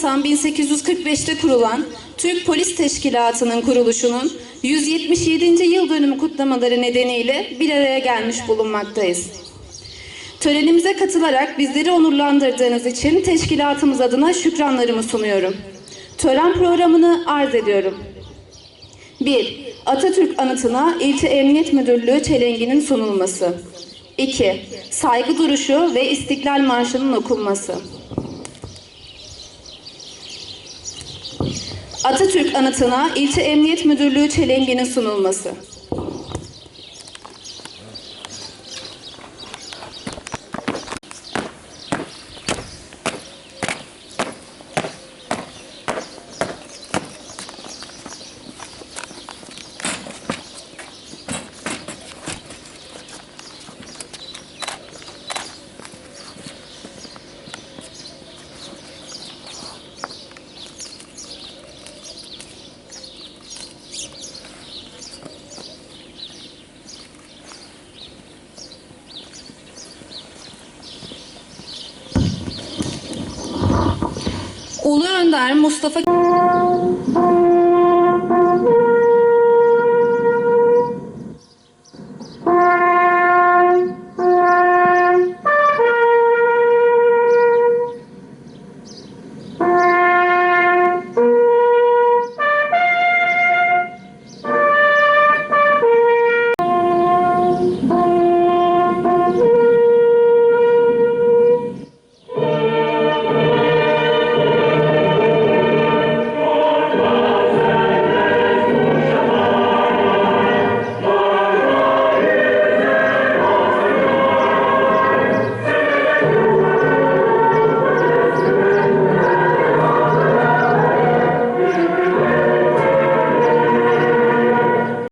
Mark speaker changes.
Speaker 1: Nisan 1845'te kurulan Türk Polis Teşkilatı'nın kuruluşunun 177. yıl dönümü kutlamaları nedeniyle bir araya gelmiş bulunmaktayız. Törenimize katılarak bizleri onurlandırdığınız için teşkilatımız adına şükranlarımı sunuyorum. Tören programını arz ediyorum. 1. Atatürk anıtına İlçe Emniyet Müdürlüğü çelenginin sunulması. 2. Saygı duruşu ve İstiklal Marşı'nın okunması. Atatürk anıtına İlçe Emniyet Müdürlüğü çelenginin sunulması. Ulu Önder Mustafa